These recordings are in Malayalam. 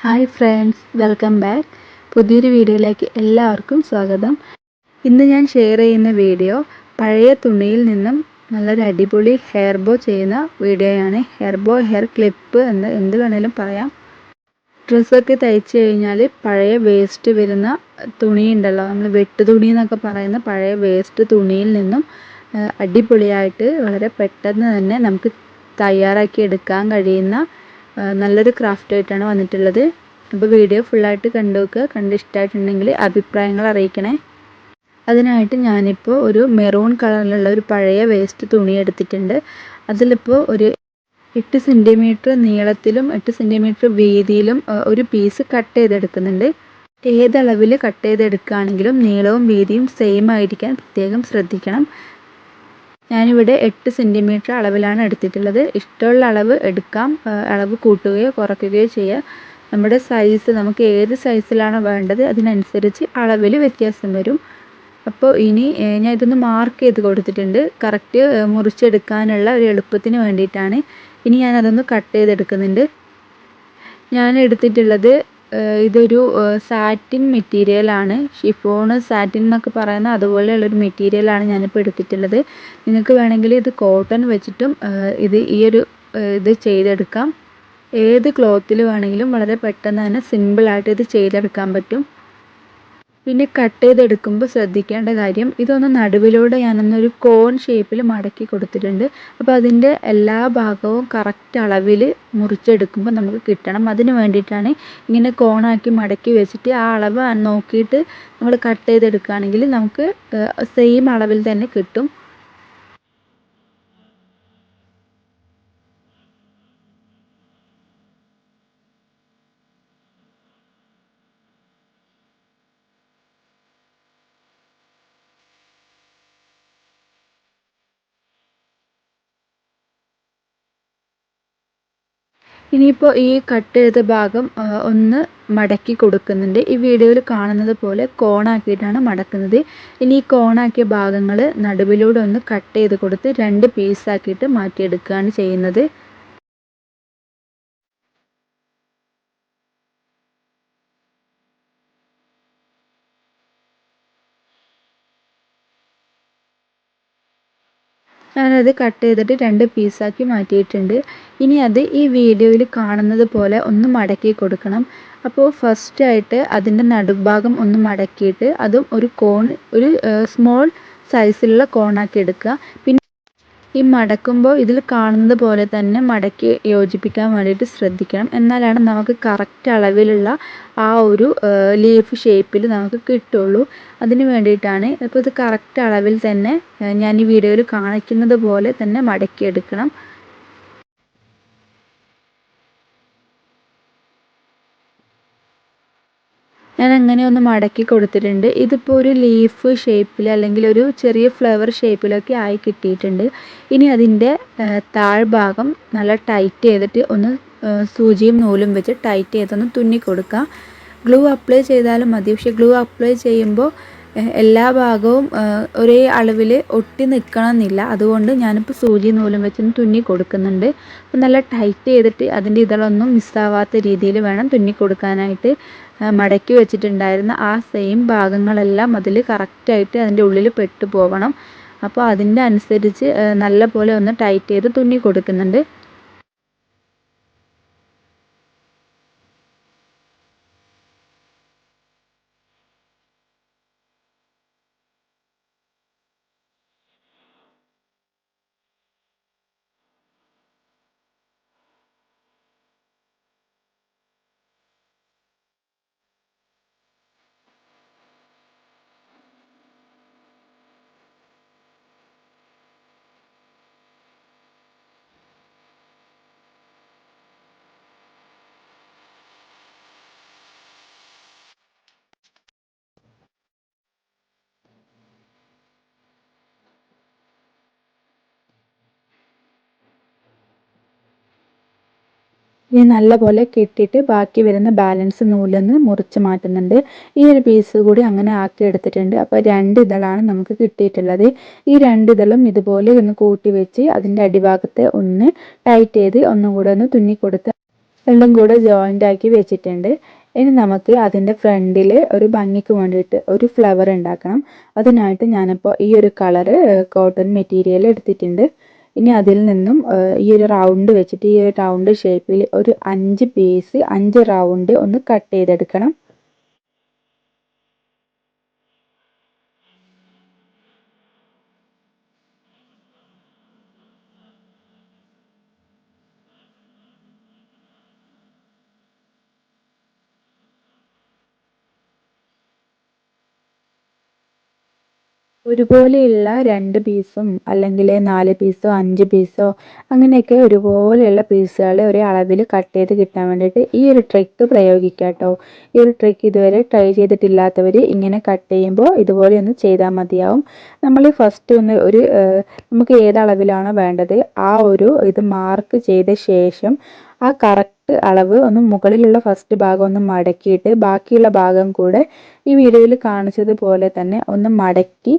Hi friends welcome back. പുതിയൊരു വീഡിയോയിലേക്ക് എല്ലാവർക്കും സ്വാഗതം. ഇന്ന് ഞാൻ ഷെയർ ചെയ്യുന്ന വീഡിയോ പഴയ തുണിയിൽ നിന്നും നല്ലൊരു അടിപൊളി ഹെയർ ബോ ചെയ്യുന്ന വീഡിയോയാണ്. ഹെയർ ബോ ഹെയർ ക്ലിപ്പ് എന്ന് എന്ത് വേണേലും പറയാം. ഡ്രസ്സൊക്കെ തയ്ച്ചു കഴിഞ്ഞാൽ പഴയ വേസ്റ്റ് വരുന്ന തുണി ഉണ്ടല്ലോ നമ്മൾ വെട്ട് തുണി എന്നൊക്കെ പറയുന്ന പഴയ വേസ്റ്റ് തുണിയിൽ നിന്നും അടിപൊളിയായിട്ട് വളരെ പെട്ടെന്ന് തന്നെ നമുക്ക് തയ്യാറാക്കി എടുക്കാൻ കഴിയുന്ന നല്ലൊരു ക്രാഫ്റ്റ് ആയിട്ടാണ് വന്നിട്ടുള്ളത്. അപ്പോൾ വീഡിയോ ഫുള്ളായിട്ട് കണ്ടു നോക്കുക കണ്ട് ഇഷ്ടമായിട്ടുണ്ടെങ്കിൽ അഭിപ്രായങ്ങൾ അറിയിക്കണേ. അതിനായിട്ട് ഞാനിപ്പോൾ ഒരു മെറൂൺ കളറിലുള്ള ഒരു പഴയ വേസ്റ്റ് തുണി എടുത്തിട്ടുണ്ട്. അതിലിപ്പോൾ ഒരു എട്ട് സെന്റിമീറ്റർ നീളത്തിലും എട്ട് സെന്റിമീറ്റർ വീതിയിലും ഒരു പീസ് കട്ട് ചെയ്തെടുക്കുന്നുണ്ട്. ഏതളവിൽ കട്ട് ചെയ്തെടുക്കുകയാണെങ്കിലും നീളവും വീതിയും സെയിം ആയിരിക്കാൻ പ്രത്യേകം ശ്രദ്ധിക്കണം. ഞാനിവിടെ എട്ട് സെന്റിമീറ്റർ അളവിലാണ് എടുത്തിട്ടുള്ളത്. ഇഷ്ടമുള്ള അളവ് എടുക്കാം. അളവ് കൂട്ടുകയോ കുറയ്ക്കുകയോ ചെയ്യാം. നമ്മുടെ സൈസ് നമുക്ക് ഏത് സൈസിലാണോ വേണ്ടത് അതിനനുസരിച്ച് അളവിൽ വ്യത്യാസം വരും. അപ്പോൾ ഇനി ഞാൻ ഇതൊന്ന് മാർക്ക് ചെയ്ത് കൊടുത്തിട്ടുണ്ട്. കറക്റ്റ് മുറിച്ചെടുക്കാനുള്ള ഒരു എളുപ്പത്തിന് വേണ്ടിയിട്ടാണ്. ഇനി ഞാനതൊന്ന് കട്ട് ചെയ്തെടുക്കുന്നുണ്ട്. ഞാൻ എടുത്തിട്ടുള്ളത് ഇതൊരു സാറ്റിൻ മെറ്റീരിയലാണ് ഷിഫോണ് സാറ്റിൻ എന്നൊക്കെ പറയുന്ന അതുപോലെയുള്ള ഒരു മെറ്റീരിയലാണ് ഞാനിപ്പോൾ എടുത്തിട്ടുള്ളത്. നിങ്ങൾക്ക് വേണമെങ്കിൽ ഇത് കോട്ടൺ വെച്ചിട്ടും ഇത് ഈ ഒരു ഇത് ചെയ്തെടുക്കാം. ഏത് ക്ലോത്തിൽ വേണമെങ്കിലും വളരെ പെട്ടെന്ന് തന്നെ സിമ്പിളായിട്ട് ഇത് ചെയ്തെടുക്കാൻ പറ്റും. പിന്നെ കട്ട് ചെയ്തെടുക്കുമ്പോൾ ശ്രദ്ധിക്കേണ്ട കാര്യം ഇതൊന്ന് നടുവിലൂടെ ഞാനൊന്നൊരു കോൺ ഷേപ്പിൽ മടക്കി കൊടുത്തിട്ടുണ്ട്. അപ്പോൾ അതിന്റെ എല്ലാ ഭാഗവും കറക്റ്റ് അളവിൽ മുറിച്ചെടുക്കുമ്പോൾ നമുക്ക് കിട്ടണം. അതിന് വേണ്ടിയിട്ടാണ് ഇങ്ങനെ കോണാക്കി മടക്കി വെച്ചിട്ട് ആ അളവ് നോക്കിയിട്ട് നമ്മൾ കട്ട് ചെയ്തെടുക്കുകയാണെങ്കിൽ നമുക്ക് സെയിം അളവിൽ തന്നെ കിട്ടും. ഇനിയിപ്പോൾ ഈ കട്ട് ചെയ്ത ഭാഗം ഒന്ന് മടക്കി കൊടുക്കുന്നുണ്ട്. ഈ വീഡിയോയിൽ കാണുന്നത് പോലെ കോണാക്കിയിട്ടാണ് മടക്കുന്നത്. ഇനി ഈ കോണാക്കിയ ഭാഗങ്ങൾ നടുവിലൂടെ ഒന്ന് കട്ട് ചെയ്ത് കൊടുത്ത് രണ്ട് പീസാക്കിയിട്ട് മാറ്റിയെടുക്കുകയാണ് ചെയ്യുന്നത്. ഞാനത് കട്ട് ചെയ്തിട്ട് രണ്ട് പീസാക്കി മാറ്റിയിട്ടുണ്ട്. ഇനി അത് ഈ വീഡിയോയിൽ കാണുന്നത് പോലെ ഒന്ന് മടക്കി കൊടുക്കണം. അപ്പോൾ ഫസ്റ്റായിട്ട് അതിന്റെ നടുഭാഗം ഒന്ന് മടക്കിയിട്ട് അതും ഒരു കോൺ ഒരു സ്മോൾ സൈസിലുള്ള കോണാക്കി എടുക്കുക. പിന്നെ ഈ മടക്കുമ്പോൾ ഇതിൽ കാണുന്നത് പോലെ തന്നെ മടക്കി യോജിപ്പിക്കാൻ വേണ്ടിയിട്ട് ശ്രദ്ധിക്കണം. എന്നാലാണ് നമുക്ക് കറക്റ്റ് അളവിലുള്ള ആ ഒരു ലീഫ് ഷേപ്പിൽ നമുക്ക് കിട്ടുള്ളൂ. അതിന് വേണ്ടിയിട്ടാണ് അപ്പോൾ ഇത് കറക്റ്റ് അളവിൽ തന്നെ ഞാൻ ഈ വീഡിയോയിൽ കാണിക്കുന്നത് പോലെ തന്നെ മടക്കിയെടുക്കണം ഞാൻ അങ്ങനെ ഒന്ന് മടക്കി കൊടുത്തിട്ടുണ്ട്. ഇതിപ്പോൾ ഒരു ലീഫ് ഷേപ്പിൽ അല്ലെങ്കിൽ ഒരു ചെറിയ ഫ്ലവർ ഷേപ്പിലൊക്കെ ആയി കിട്ടിയിട്ടുണ്ട്. ഇനി അതിന്റെ താഴ്ഭാഗം നല്ല ടൈറ്റ് ചെയ്തിട്ട് ഒന്ന് സൂചിയും നൂലും വെച്ച് ടൈറ്റ് ചെയ്തൊന്ന് തുന്നി കൊടുക്കുക ഗ്ലൂ അപ്ലൈ ചെയ്താലും മതി. പക്ഷേ ഗ്ലൂ അപ്ലൈ ചെയ്യുമ്പോൾ എല്ലാ ഭാഗവും ഒരേ അളവിൽ ഒട്ടി നിൽക്കണമെന്നില്ല അതുകൊണ്ട് ഞാനിപ്പോൾ സൂചി നൂലും വെച്ചൊന്ന് തുന്നി കൊടുക്കുന്നുണ്ട്. അപ്പം നല്ല ടൈറ്റ് ചെയ്തിട്ട് അതിന്റെ ഇതളൊന്നും മിസ്സാവാത്ത രീതിയിൽ വേണം തുന്നി കൊടുക്കാനായിട്ട്. മടക്കി വെച്ചിട്ടുണ്ടായിരുന്ന ആ സെയിം ഭാഗങ്ങളെല്ലാം അതിൽ കറക്റ്റായിട്ട് അതിന്റെ ഉള്ളിൽ പെട്ടു പോകണം അപ്പോൾ അതിന്റെ അനുസരിച്ച് നല്ല പോലെ ഒന്ന് ടൈറ്റ് ചെയ്ത് തുന്നി കൊടുക്കുന്നുണ്ട്. ഇനി നല്ലപോലെ കെട്ടിയിട്ട് ബാക്കി വരുന്ന ബാലൻസ് നൂലൊന്ന് മുറിച്ച് മാറ്റുന്നുണ്ട്. ഈ ഒരു പീസ് കൂടി അങ്ങനെ ആക്കി എടുത്തിട്ടുണ്ട്. അപ്പോൾ രണ്ട് ഇതളാണ് നമുക്ക് കിട്ടിയിട്ടുള്ളത്. ഈ രണ്ട് ഇതളും ഇതുപോലെ ഒന്ന് കൂട്ടി വെച്ച് അതിന്റെ അടിഭാഗത്തെ ഒന്ന് ടൈറ്റ് ചെയ്ത് ഒന്നും കൂടെ ഒന്ന് തുന്നി കൊടുത്ത് രണ്ടും കൂടെ ജോയിന്റ് ആക്കി വെച്ചിട്ടുണ്ട്. ഇനി നമുക്ക് അതിന്റെ ഫ്രണ്ടിൽ ഒരു ഭംഗിക്ക് വേണ്ടിയിട്ട് ഒരു ഫ്ലവർ ഉണ്ടാക്കണം. അതിനായിട്ട് ഞാനിപ്പോൾ ഈ ഒരു കളറ് കോട്ടൺ മെറ്റീരിയൽ എടുത്തിട്ടുണ്ട്. ഇനി അതിൽ നിന്നും ഈ ഒരു റൗണ്ട് വെച്ചിട്ട് ഈ ഒരു റൗണ്ട് ഷേപ്പിൽ ഒരു അഞ്ച് പീസ് അഞ്ച് റൗണ്ട് ഒന്ന് കട്ട് ചെയ്തെടുക്കണം. ഒരുപോലെയുള്ള രണ്ട് പീസും അല്ലെങ്കിൽ നാല് പീസോ അഞ്ച് പീസോ അങ്ങനെയൊക്കെ ഒരുപോലെയുള്ള പീസുകൾ ഒരേ അളവിൽ കട്ട് ചെയ്ത് കിട്ടാൻ വേണ്ടിയിട്ട് ഈ ഒരു ട്രിക്ക് പ്രയോഗിക്കുക കേട്ടോ ഈ ഒരു ട്രിക്ക് ഇതുവരെ ട്രൈ ചെയ്തിട്ടില്ലാത്തവർ ഇങ്ങനെ കട്ട് ചെയ്യുമ്പോൾ ഇതുപോലെ ഒന്ന് ചെയ്താൽ മതിയാവും. നമ്മൾ ഫസ്റ്റ് ഒന്ന് ഒരു നമുക്ക് ഏത് അളവിലാണോ വേണ്ടത് ആ ഒരു ഇത് മാർക്ക് ചെയ്ത ശേഷം ആ കറക്റ്റ് അളവ് ഒന്ന് മുകളിലുള്ള ഫസ്റ്റ് ഭാഗം ഒന്ന് മടക്കിയിട്ട് ബാക്കിയുള്ള ഭാഗം കൂടെ ഈ വീഡിയോയിൽ കാണിച്ചതുപോലെ തന്നെ ഒന്ന് മടക്കി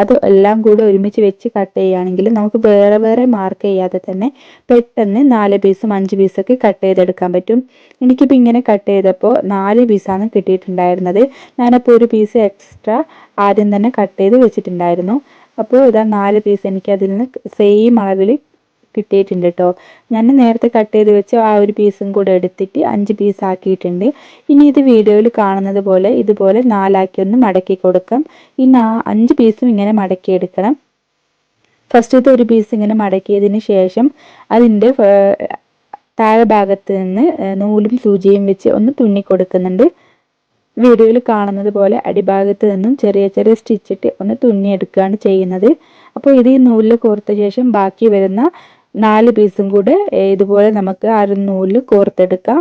അത് എല്ലാം കൂടെ ഒരുമിച്ച് വെച്ച് കട്ട് ചെയ്യുകയാണെങ്കിൽ നമുക്ക് വേറെ വേറെ മാർക്ക് ചെയ്യാതെ തന്നെ പെട്ടെന്ന് നാല് പീസും അഞ്ച് പീസൊക്കെ കട്ട് ചെയ്തെടുക്കാൻ പറ്റും. എനിക്കിപ്പോൾ ഇങ്ങനെ കട്ട് ചെയ്തപ്പോൾ നാല് പീസാണ് കിട്ടിയിട്ടുണ്ടായിരുന്നത്. ഞാനപ്പോൾ ഒരു പീസ് എക്സ്ട്രാ ആദ്യം തന്നെ കട്ട് ചെയ്ത് വെച്ചിട്ടുണ്ടായിരുന്നു. അപ്പോൾ ഇതാ നാല് പീസ് എനിക്ക് അതിൽ നിന്ന് സെയിം അളവിൽ കിട്ടിയിട്ടുണ്ട് കേട്ടോ ഞാൻ നേരത്തെ കട്ട് ചെയ്ത് വെച്ച ആ ഒരു പീസും കൂടെ എടുത്തിട്ട് അഞ്ച് പീസ് ആക്കിയിട്ടുണ്ട്. ഇനി ഇത് വീഡിയോയിൽ കാണുന്നത് പോലെ ഇതുപോലെ നാലാക്കി ഒന്ന് മടക്കി കൊടുക്കാം. ഈ നാ അഞ്ച് പീസും ഇങ്ങനെ മടക്കി എടുക്കണം. ഫസ്റ്റത്തെ ഒരു പീസ് ഇങ്ങനെ മടക്കിയതിന് ശേഷം അതിന്റെ താഴെ ഭാഗത്ത് നിന്ന് നൂലും സൂചിയും വെച്ച് ഒന്ന് തുന്നി കൊടുക്കുന്നുണ്ട്. വീഡിയോയിൽ കാണുന്നത് പോലെ അടിഭാഗത്ത് നിന്നും ചെറിയ ചെറിയ സ്റ്റിച്ചിട്ട് ഒന്ന് തുന്നിയെടുക്കുകയാണ് ചെയ്യുന്നത്. അപ്പോൾ ഇത് ഈ നൂലിൽ കോർത്ത ശേഷം ബാക്കി വരുന്ന നാല് പീസും കൂടെ ഇതുപോലെ നമുക്ക് അരനൂൽ കോർത്തെടുക്കാം.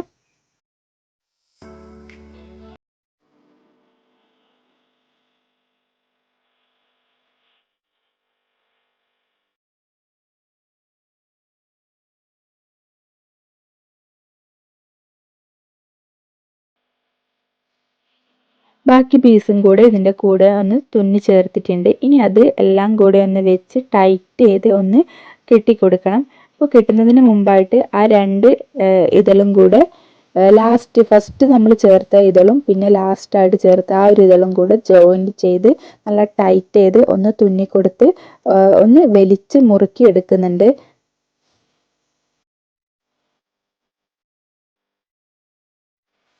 ബാക്കി പീസും കൂടെ ഇതിന്റെ കൂടെ ഒന്ന് തുന്നി ചേർത്തിട്ടുണ്ട്. ഇനി അത് എല്ലാം കൂടെ ഒന്ന് വെച്ച് ടൈറ്റ് ചെയ്ത് ഒന്ന് കെട്ടിക്കൊടുക്കണം. അപ്പോൾ കെട്ടുന്നതിന് മുമ്പായിട്ട് ആ രണ്ട് ഇതളും കൂടെ ലാസ്റ്റ് ഫസ്റ്റ് നമ്മൾ ചേർത്ത ഇതളും പിന്നെ ലാസ്റ്റായിട്ട് ചേർത്ത ആ ഒരു ഇതളും കൂടെ ജോയിന്റ് ചെയ്ത് നല്ല ടൈറ്റ് ചെയ്ത് ഒന്ന് തുന്നിക്കൊടുത്ത് ഒന്ന് വലിച്ച് മുറുക്കി എടുക്കുന്നുണ്ട്.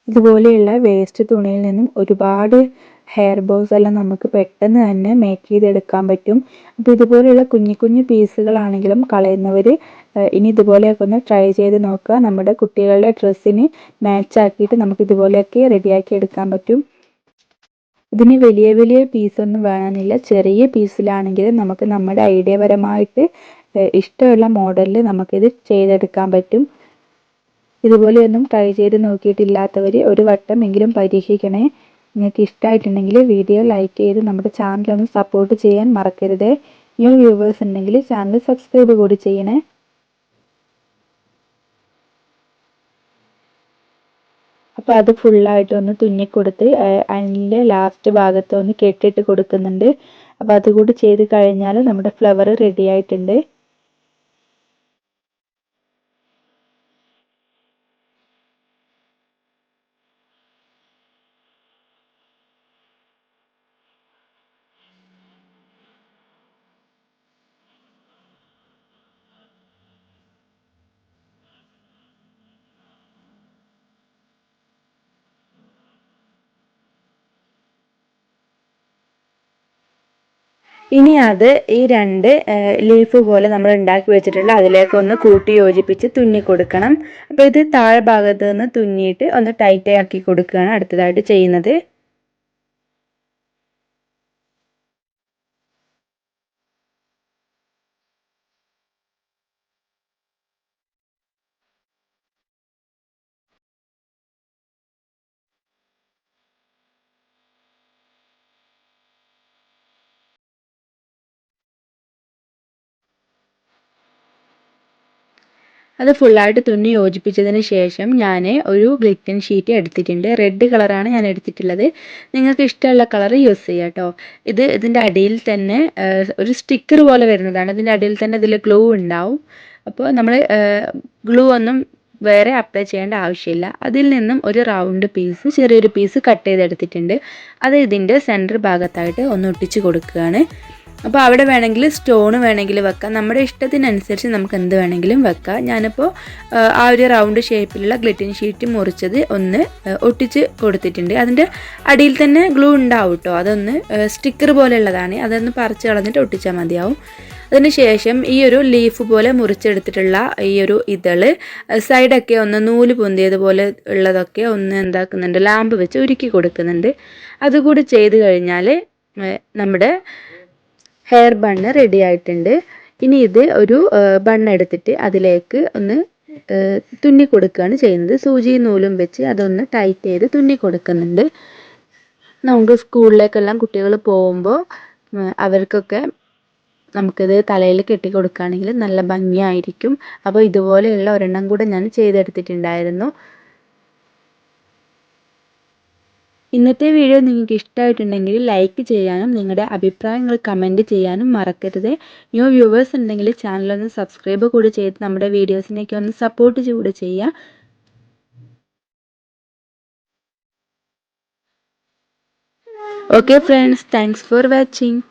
ഇതുപോലെയുള്ള വേസ്റ്റ് തുണിയിൽ നിന്നും ഒരുപാട് ഹെയർ ബോസ് എല്ലാം നമുക്ക് പെട്ടെന്ന് തന്നെ മേക്ക് ചെയ്തെടുക്കാൻ പറ്റും. അപ്പോൾ ഇതുപോലെയുള്ള കുഞ്ഞു കുഞ്ഞു പീസുകളാണെങ്കിലും കളയുന്നവർ ഇനി ഇതുപോലെയൊക്കെ ഒന്ന് ട്രൈ ചെയ്ത് നോക്കുക. നമ്മുടെ കുട്ടികളുടെ ഡ്രസ്സിന് മാച്ച് ആക്കിയിട്ട് നമുക്ക് ഇതുപോലെയൊക്കെ റെഡിയാക്കി എടുക്കാൻ പറ്റും. ഇതിന് വലിയ വലിയ പീസൊന്നും വേണമെന്നില്ല. ചെറിയ പീസിലാണെങ്കിൽ നമുക്ക് നമ്മുടെ ഐഡിയപരമായിട്ട് ഇഷ്ടമുള്ള മോഡലിൽ നമുക്കിത് ചെയ്തെടുക്കാൻ പറ്റും. ഇതുപോലെയൊന്നും ട്രൈ ചെയ്ത് നോക്കിയിട്ടില്ലാത്തവർ ഒരു വട്ടമെങ്കിലും പരീക്ഷിക്കണേ. നിങ്ങൾക്ക് ഇഷ്ടമായിട്ടുണ്ടെങ്കിൽ വീഡിയോ ലൈക്ക് ചെയ്ത് നമ്മുടെ ചാനൽ സപ്പോർട്ട് ചെയ്യാൻ മറക്കരുത്. ന്യൂ വ്യൂവേഴ്സ് ഉണ്ടെങ്കിൽ ചാനൽ സബ്സ്ക്രൈബ് കൂടി ചെയ്യണേ. അപ്പോൾ അത് ഫുള്ളായിട്ട് ഒന്ന് തുന്നിക്കൊടുത്ത് അതിന്റെ ലാസ്റ്റ് ഭാഗത്ത് ഒന്ന് കെട്ടിയിട്ട് കൊടുക്കുന്നുണ്ട്. അപ്പോൾ അതുകൂടി ചെയ്ത് കഴിഞ്ഞാൽ നമ്മുടെ ഫ്ലവർ റെഡി ആയിട്ടുണ്ട്. ഇനി അത് ഈ രണ്ട് ലീഫ് പോലെ നമ്മൾ ഉണ്ടാക്കി വെച്ചിട്ടുള്ള അതിലേക്ക് ഒന്ന് കൂട്ടി യോജിപ്പിച്ച് തുന്നി കൊടുക്കണം. അപ്പോൾ ഇത് താഴെ ഭാഗത്ത് നിന്ന് തുന്നിയിട്ട് ഒന്ന് ടൈറ്റ് ആക്കി കൊടുക്കുകയാണ് അടുത്തതായിട്ട് ചെയ്യുന്നത്. അത് ഫുള്ളായിട്ട് തുന്നി യോജിപ്പിച്ചതിന് ശേഷം ഞാൻ ഒരു ഗ്ലിറ്റൻ ഷീറ്റ് എടുത്തിട്ടുണ്ട്. റെഡ് കളറാണ് ഞാൻ എടുത്തിട്ടുള്ളത്. നിങ്ങൾക്ക് ഇഷ്ടമുള്ള കളർ യൂസ് ചെയ്യാം കേട്ടോ ഇത് ഇതിന്റെ അടിയിൽ തന്നെ ഒരു സ്റ്റിക്കർ പോലെ വരുന്നതാണ്. ഇതിന്റെ അടിയിൽ തന്നെ ഇതിൽ ഗ്ലൂ ഉണ്ടാവും. അപ്പോൾ നമ്മൾ ഗ്ലൂ ഒന്നും വേറെ അപ്ലൈ ചെയ്യേണ്ട ആവശ്യമില്ല. അതിൽ നിന്നും ഒരു റൗണ്ട് പീസ് ചെറിയൊരു പീസ് കട്ട് ചെയ്തെടുത്തിട്ടുണ്ട്. അത് ഇതിന്റെ സെന്റർ ഭാഗത്തായിട്ട് ഒന്ന് ഒട്ടിച്ച് കൊടുക്കുകയാണ്. അപ്പോൾ അവിടെ വേണമെങ്കിൽ സ്റ്റോൺ വേണമെങ്കിൽ വെക്കാം. നമ്മുടെ ഇഷ്ടത്തിനനുസരിച്ച് നമുക്ക് എന്ത് വേണമെങ്കിലും വെക്കാം. ഞാനിപ്പോൾ ആ ഒരു റൗണ്ട് ഷേപ്പിലുള്ള ഗ്ലിറ്റിൻ ഷീറ്റ് മുറിച്ചത് ഒന്ന് ഒട്ടിച്ച് കൊടുത്തിട്ടുണ്ട്. അതിന്റെ അടിയിൽ തന്നെ ഗ്ലൂ ഉണ്ടാവും കേട്ടോ അതൊന്ന് സ്റ്റിക്കർ പോലെയുള്ളതാണ്. അതൊന്ന് പറിച്ച് കളഞ്ഞിട്ട് ഒട്ടിച്ചാൽ മതിയാവും. അതിനുശേഷം ഈ ഒരു ലീഫ് പോലെ മുറിച്ചെടുത്തിട്ടുള്ള ഈ ഒരു ഇതൾ സൈഡൊക്കെ ഒന്ന് നൂൽ പൊന്തിയതുപോലെ ഉള്ളതൊക്കെ ഒന്ന് എന്താക്കുന്നുണ്ട് ലാമ്പ് വെച്ച് ഉരുക്കി കൊടുക്കുന്നുണ്ട്. അതുകൂടി ചെയ്ത് കഴിഞ്ഞാൽ നമ്മുടെ ഹെയർ ബണ്ണ് റെഡി ആയിട്ടുണ്ട്. ഇനി ഇത് ഒരു ബണ്ണ് എടുത്തിട്ട് അതിലേക്ക് ഒന്ന് തുന്നി കൊടുക്കുകയാണ് ചെയ്യുന്നത്. സൂചി നൂലും വെച്ച് അതൊന്ന് ടൈറ്റ് ചെയ്ത് തുന്നി കൊടുക്കുന്നുണ്ട്. നമുക്ക് സ്കൂളിലേക്കെല്ലാം കുട്ടികൾ പോകുമ്പോൾ അവർക്കൊക്കെ നമുക്കിത് തലയിൽ കെട്ടി കൊടുക്കുകയാണെങ്കിൽ നല്ല ഭംഗിയായിരിക്കും. അപ്പോൾ ഇതുപോലെയുള്ള ഒരെണ്ണം കൂടെ ഞാൻ ചെയ്തെടുത്തിട്ടുണ്ടായിരുന്നു. ഇന്നത്തെ വീഡിയോ നിങ്ങൾക്ക് ഇഷ്ടമായിട്ടുണ്ടെങ്കിൽ ലൈക്ക് ചെയ്യാനും നിങ്ങളുടെ അഭിപ്രായങ്ങൾ കമന്റ് ചെയ്യാനും മറക്കരുത്. ന്യൂ വ്യൂവേഴ്സ് ഉണ്ടെങ്കിൽ ചാനലൊന്ന് സബ്സ്ക്രൈബ് കൂടി ചെയ്ത് നമ്മുടെ വീഡിയോസിനേക്ക് ഒന്ന് സപ്പോർട്ട് കൂടി ചെയ്യുക okay friends thanks for watching